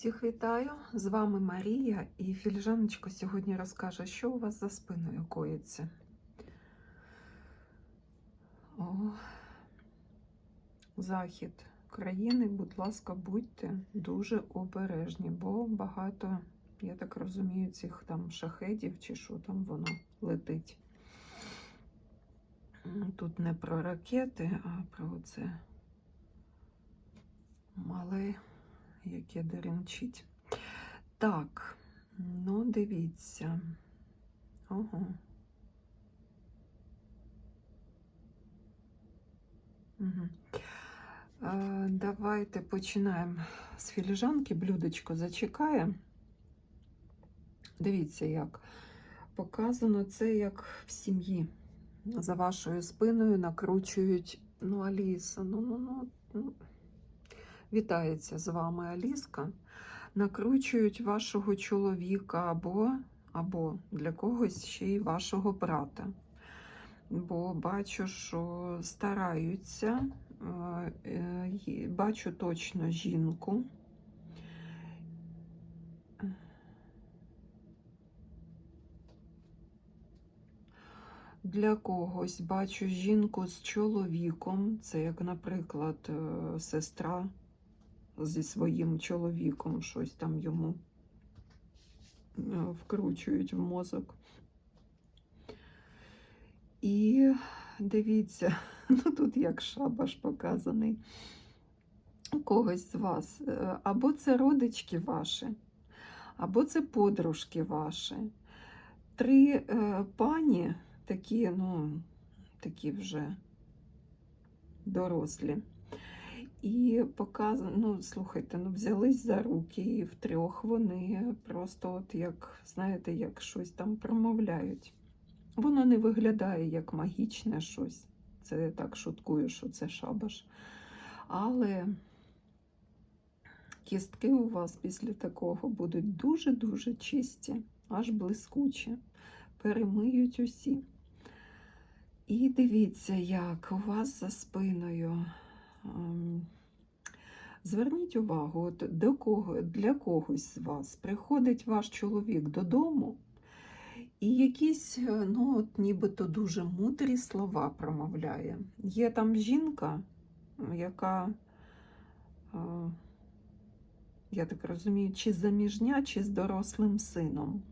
Всіх вітаю! З вами Марія і філіжаночка сьогодні розкаже, що у вас за спиною коїться. О, захід країни, будь ласка, будьте дуже обережні, бо багато, я так розумію, цих там шахедів чи що там воно летить. Тут не про ракети, а про це мале яке деренчить. Так, ну дивіться. Ого. Угу. Е, давайте починаємо з філіжанки. Блюдечко зачекає. Дивіться, як показано це як в сім'ї. За вашою спиною накручують, ну, Аліса, ну, ну, ну, ну. Вітається з вами Аліска. Накручують вашого чоловіка або, або для когось ще й вашого брата. Бо бачу, що стараються, е, бачу точно жінку. Для когось бачу жінку з чоловіком, це як, наприклад, е, сестра зі своїм чоловіком, щось там йому е, вкручують в мозок. І дивіться, ну тут як шабаш показаний у когось з вас. Е, або це родички ваші, або це подружки ваші. Три е, пані, такі, ну, такі вже дорослі. І показано, ну, слухайте, ну взялись за руки, і втрьох вони просто, от як, знаєте, як щось там промовляють. Воно не виглядає як магічне щось. Це я так шуткую, що це шабаш. Але кістки у вас після такого будуть дуже-дуже чисті, аж блискучі. Перемиють усі. І дивіться, як у вас за спиною. Ем, зверніть увагу, от до кого, для когось з вас приходить ваш чоловік додому, і якісь, е, ну, от нібито дуже мудрі слова промовляє. Є там жінка, яка, е, я так розумію, чи заміжня, чи з дорослим сином,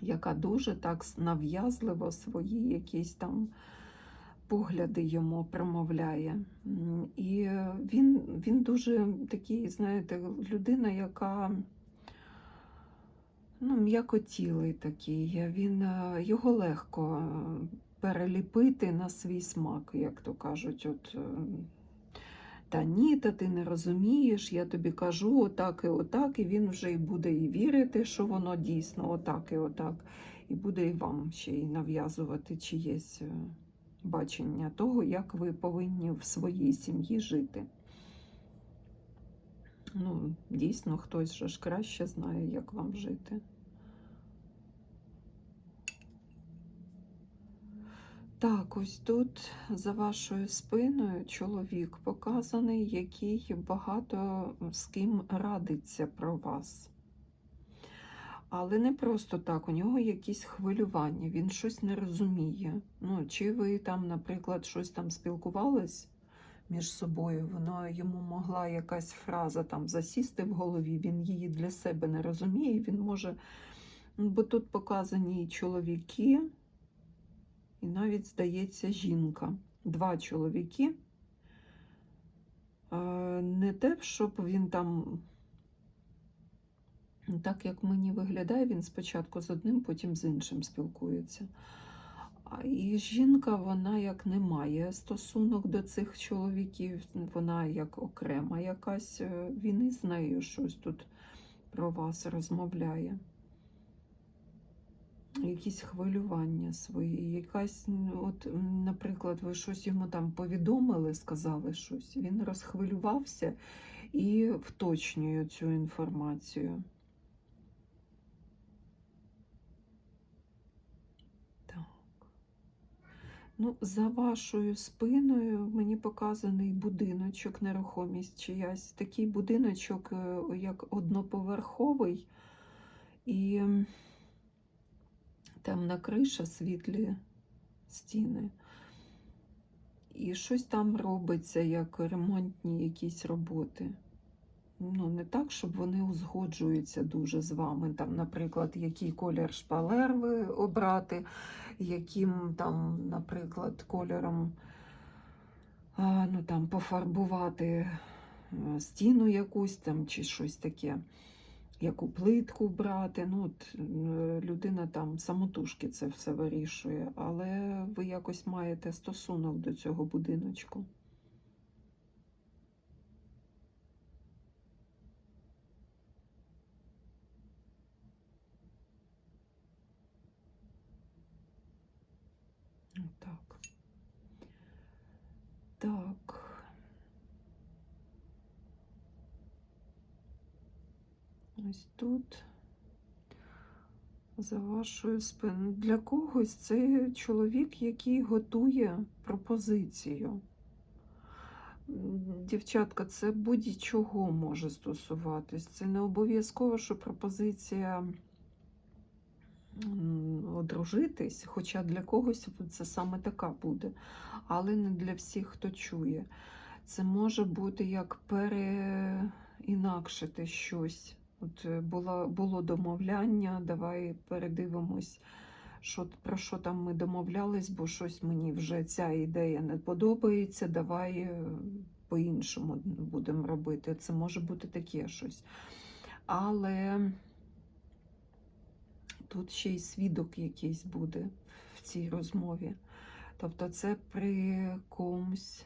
яка дуже так нав'язливо свої якісь там погляди йому промовляє. І він він дуже такий, знаєте, людина, яка ну, м'якотілий такий. Він, е, Його легко переліпити на свій смак, як то кажуть. От, е, та ні, та ти не розумієш, я тобі кажу отак і отак, і він вже і буде і вірити, що воно дійсно отак і отак, і буде і вам ще й нав'язувати чиєсь е, бачення того, як ви повинні в своїй сім'ї жити. Ну, дійсно, хтось же ж краще знає, як вам жити. Так, ось тут за вашою спиною чоловік показаний, який багато з ким радиться про вас. Але не просто так, у нього якісь хвилювання, він щось не розуміє. Ну, Чи ви там, наприклад, щось там спілкувались між собою, воно йому могла якась фраза там засісти в голові, він її для себе не розуміє, він може. Бо тут показані і чоловіки, і навіть, здається, жінка. Два чоловіки. Е, не те, щоб він там так як мені виглядає, він спочатку з одним, потім з іншим спілкується. І жінка, вона як не має стосунок до цих чоловіків, вона як окрема якась, е, він із нею щось тут про вас розмовляє. Якісь хвилювання свої, якась, от, наприклад, ви щось йому там повідомили, сказали щось, він розхвилювався і вточнює цю інформацію. Ну, за вашою спиною мені показаний будиночок, нерухомість чиясь. Такий будиночок, е, як одноповерховий, і темна криша, світлі стіни. І щось там робиться, як ремонтні якісь роботи. Ну, не так, щоб вони узгоджуються дуже з вами. Там, наприклад, який колір шпалер ви обрати, яким там, наприклад, кольором ну, там, пофарбувати е, стіну якусь там чи щось таке, яку плитку брати. Ну, от, е, людина там самотужки це все вирішує, але ви якось маєте стосунок до цього будиночку. Так. Так. Ось тут. За вашою спиною. Для когось це чоловік, який готує пропозицію. Дівчатка, це будь-чого може стосуватись. Це не обов'язково, що пропозиція одружитись, хоча для когось це саме така буде, але не для всіх, хто чує. Це може бути як переінакшити щось. От е, було, було домовляння, давай передивимось, що, про що там ми домовлялись, бо щось мені вже ця ідея не подобається, давай е, по-іншому будемо робити. Це може бути таке щось. Але тут ще й свідок якийсь буде в цій розмові. Тобто це при комусь,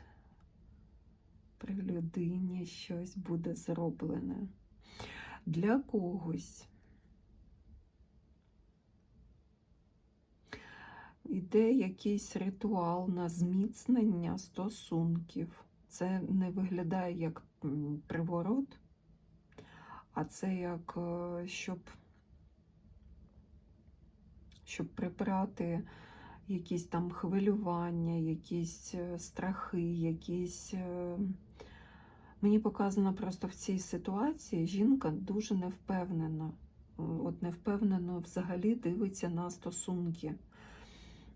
при людині щось буде зроблене. Для когось іде якийсь ритуал на зміцнення стосунків. Це не виглядає як приворот, а це як е, щоб, щоб прибрати якісь там хвилювання, якісь е, страхи, якісь. Е, Мені показано просто в цій ситуації жінка дуже невпевнена. От невпевнено взагалі дивиться на стосунки.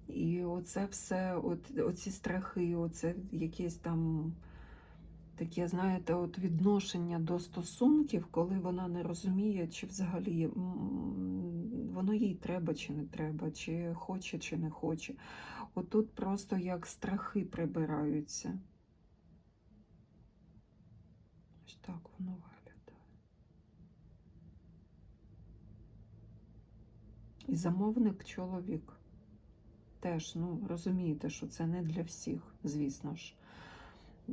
І оце все, от, оці страхи, оце якесь там таке, знаєте, от відношення до стосунків, коли вона не розуміє, чи взагалі воно їй треба чи не треба, чи хоче, чи не хоче. Отут просто як страхи прибираються. Ось так воно виглядає. І замовник чоловік. Теж, ну, розумієте, що це не для всіх, звісно ж.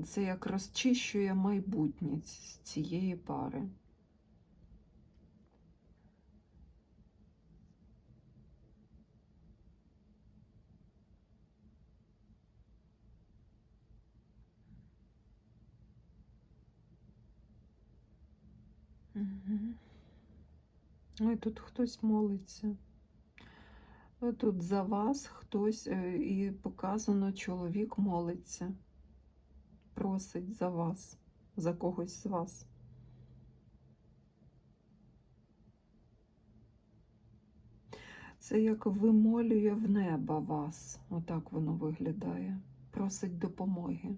Це як розчищує майбутнє з цієї пари. Мгм. Ой, тут хтось молиться. Е, Тут за вас хтось е, і показано, чоловік молиться, просить за вас, за когось з вас. Це як вимолює в небо вас. Отак воно виглядає. Просить допомоги,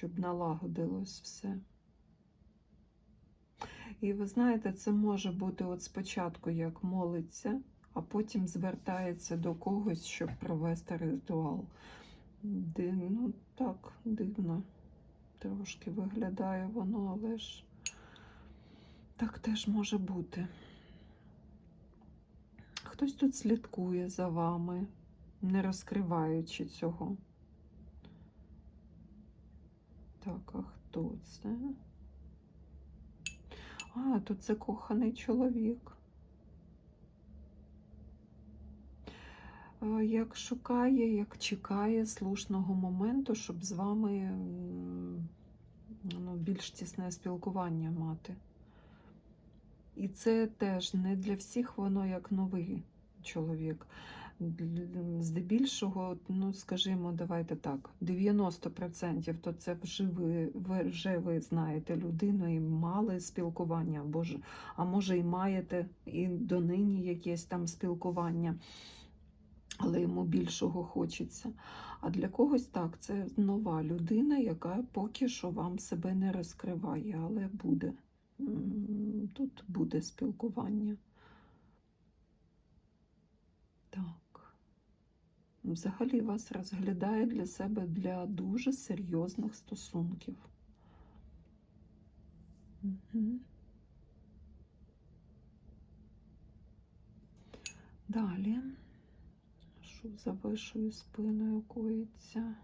щоб налагодилось все. І ви знаєте, це може бути от спочатку як молиться, а потім звертається до когось, щоб провести ритуал. Дивно, ну так, дивно. Трошки виглядає воно, але ж так теж може бути. Хтось тут слідкує за вами, не розкриваючи цього. Так, а хто це? А, тут закоханий чоловік. Е, Як шукає, як чекає слушного моменту, щоб з вами ну, більш тісне спілкування мати. І це теж не для всіх воно як новий чоловік. Здебільшого, ну скажімо, давайте так, 90% то це вже ви, вже ви знаєте людину і мали спілкування, або ж, а може і маєте і донині якесь там спілкування, але йому більшого хочеться. А для когось так, це нова людина, яка поки що вам себе не розкриває, але буде. Тут буде спілкування. Так. Взагалі вас розглядає для себе для дуже серйозних стосунків. Мгм. Далі. Що за вашою спиною коїться?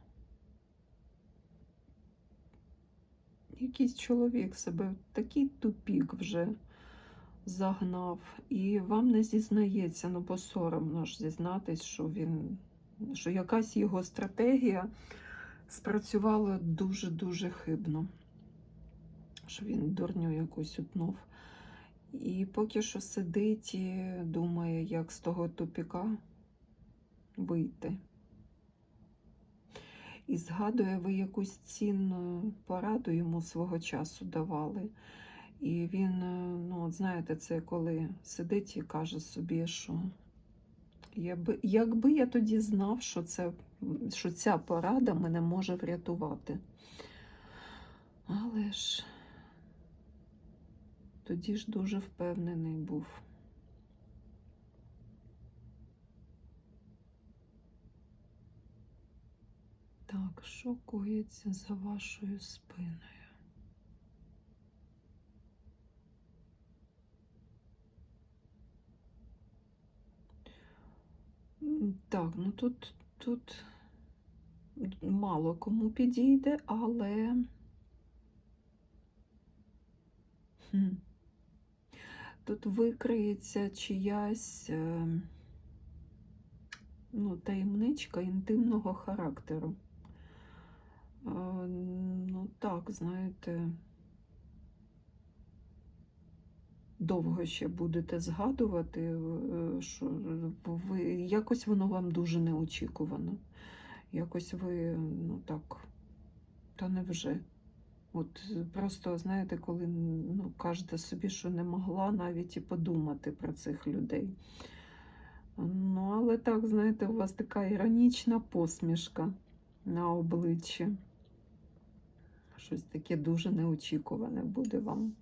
Якийсь чоловік себе в такий тупік вже загнав, і вам не зізнається, ну бо соромно ж зізнатись, що він, що якась його стратегія спрацювала дуже-дуже хибно, що він дурню якусь утнув. І поки що сидить і думає, як з того тупіка вийти. І згадує, ви якусь цінну пораду йому свого часу давали. І він, ну, от знаєте, це коли сидить і каже собі, що якби, якби я тоді знав, що, це, що ця порада мене може врятувати. Але ж тоді ж дуже впевнений був. Так, що коїться за вашою спиною? Так, ну тут, тут мало кому підійде, але хм, тут викриється чиясь е, ну, таємничка інтимного характеру. Е, Ну так, знаєте, довго ще будете згадувати, е, що ви якось воно вам дуже неочікувано. Якось ви, ну так, та невже. От просто, знаєте, коли ну, кажете собі, що не могла навіть і подумати про цих людей. Ну, але так, знаєте, у вас така іронічна посмішка на обличчі. Щось таке дуже неочікуване буде вам.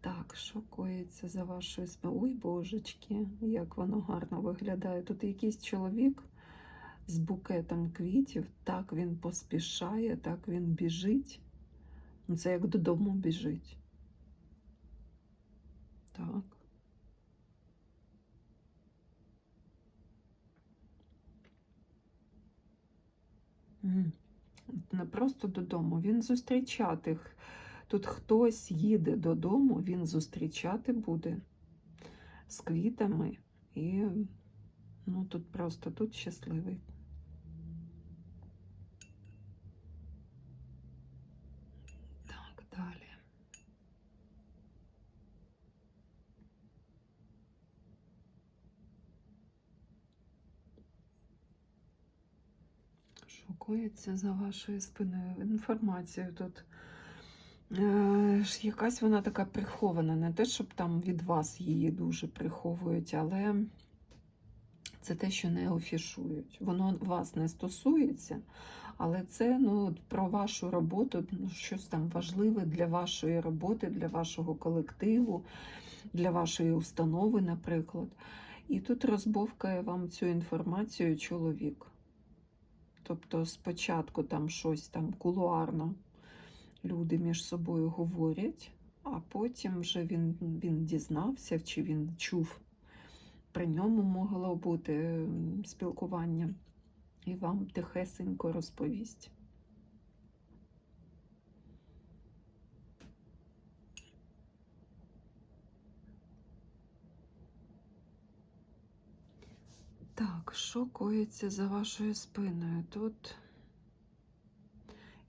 Так, що коїться за вашою спиною? Ой, божечки, як воно гарно виглядає. Тут якийсь чоловік з букетом квітів, так він поспішає, так він біжить. Ну, Це як додому біжить. Так. Не просто додому, він зустрічати. Тут хтось їде додому, він зустрічати буде з квітами. І ну, тут просто тут щасливий. Так, далі. Шокується за вашою спиною. Інформацію тут. Е, якась вона така прихована. Не те, щоб там від вас її дуже приховують, але це те, що не офішують. Воно вас не стосується, але це ну, про вашу роботу, ну, щось там важливе для вашої роботи, для вашого колективу, для вашої установи, наприклад. І тут розбовкає вам цю інформацію чоловік. Тобто спочатку там щось там кулуарно люди між собою говорять, а потім вже він, він дізнався, чи він чув, при ньому могло бути спілкування, і вам тихесенько розповість. Так, що коїться за вашою спиною? Тут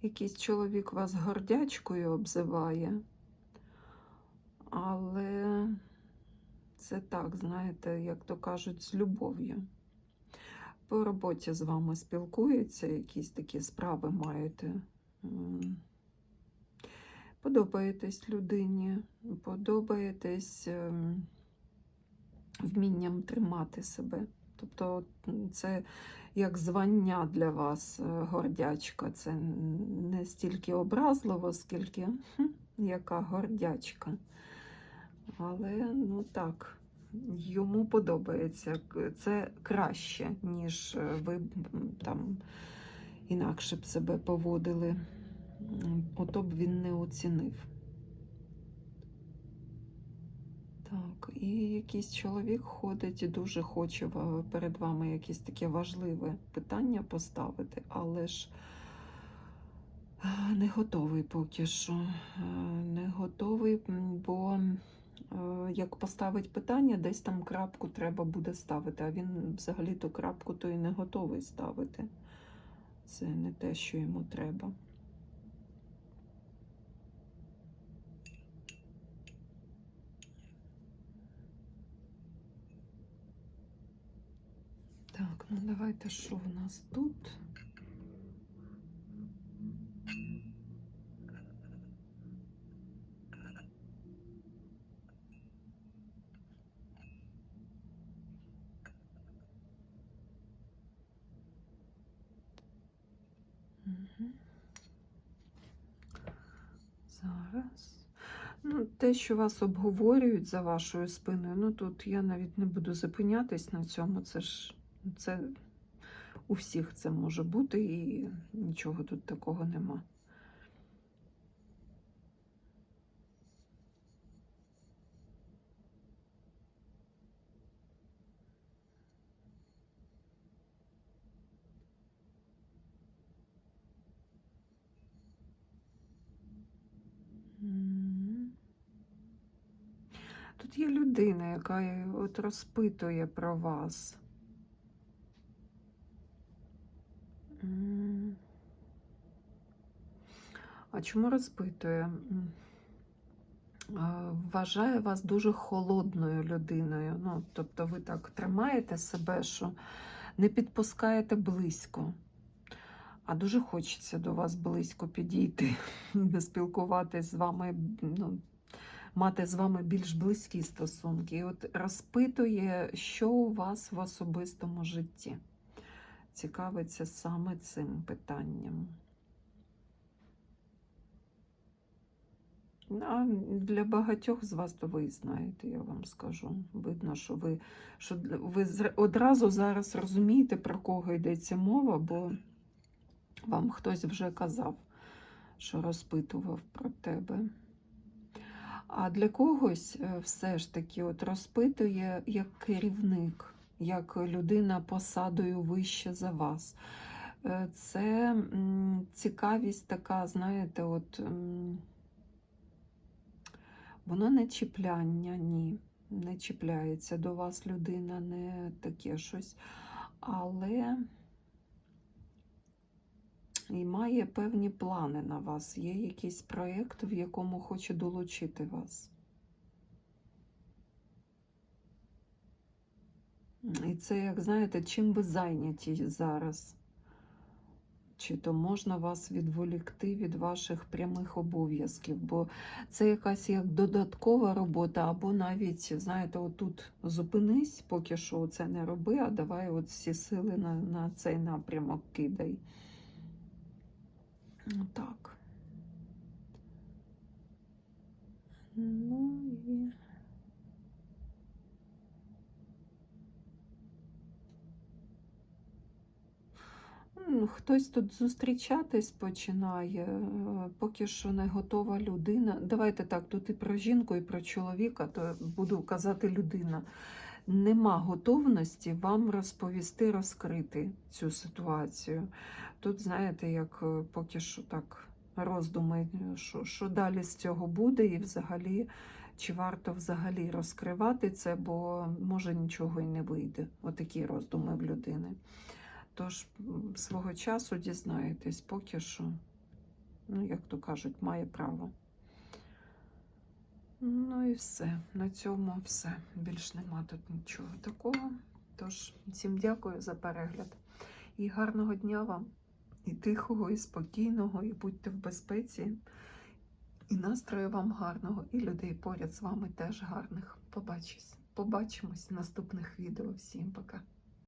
якийсь чоловік вас гордячкою обзиває, але Це так, знаєте, як то кажуть, з любов'ю. По роботі з вами спілкуються, якісь такі справи маєте. Подобаєтесь людині, подобаєтесь ем, вмінням тримати себе. Тобто це як звання для вас, е, гордячка. Це не стільки образливо, скільки яка гордячка. Але ну так, йому подобається. Це краще, ніж е, ви там інакше б себе поводили. Ото б він не оцінив. Так, і якийсь чоловік ходить і дуже хоче перед вами якесь таке важливе питання поставити, але ж е, не готовий поки що. Е, Не готовий, бо е, як поставить питання, десь там крапку треба буде ставити, а він взагалі ту крапку то і не готовий ставити. Це не те, що йому треба. Так, ну давайте, що в нас тут? Зараз. Ну, те, що вас обговорюють за вашою спиною, ну тут я навіть не буду зупинятись на цьому. Це ж це у всіх це може бути, і нічого тут такого нема. Тут є людина, яка е, от розпитує про вас. Чому розпитує? Вважає вас дуже холодною людиною. Ну, тобто ви так тримаєте себе, що не підпускаєте близько. А дуже хочеться до вас близько підійти, спілкуватись з вами, ну, мати з вами більш близькі стосунки. І от розпитує, що у вас в особистому житті. Цікавиться саме цим питанням. А для багатьох з вас то ви знаєте, я вам скажу. Видно, що ви, що ви одразу зараз розумієте, про кого йдеться мова, бо вам хтось вже казав, що розпитував про тебе. А для когось е, все ж таки от розпитує як керівник, як людина посадою вище за вас. Е, Це цікавість така, знаєте, от воно не чіпляння, ні. Не чіпляється до вас людина, не таке щось. Але і має певні плани на вас. Є якийсь проєкт, в якому хоче долучити вас. І це, як знаєте, чим ви зайняті зараз? Чи то можна вас відволікти від ваших прямих обов'язків, бо це якась як додаткова робота, або навіть, знаєте, отут зупинись, поки що це не роби, а давай от всі сили на, на цей напрямок кидай. Так. Ну і. Хтось тут зустрічатись починає, е, поки що не готова людина. Давайте так, тут і про жінку, і про чоловіка, то буду казати людина. Нема готовності вам розповісти, розкрити цю ситуацію. Тут, знаєте, як е, поки що так роздуми, е, що, що далі з цього буде, і взагалі, чи варто взагалі розкривати це, бо може нічого і не вийде. Отакі роздуми в людини. Тож свого часу дізнаєтесь, поки що, ну, як то кажуть, має право. Ну і все. На цьому все. Більш нема тут нічого такого. Тож, всім дякую за перегляд. І гарного дня вам, і тихого, і спокійного, і будьте в безпеці. І настрою вам гарного, і людей поряд з вами теж гарних. Побачись. Побачимось в наступних відео. Всім пока.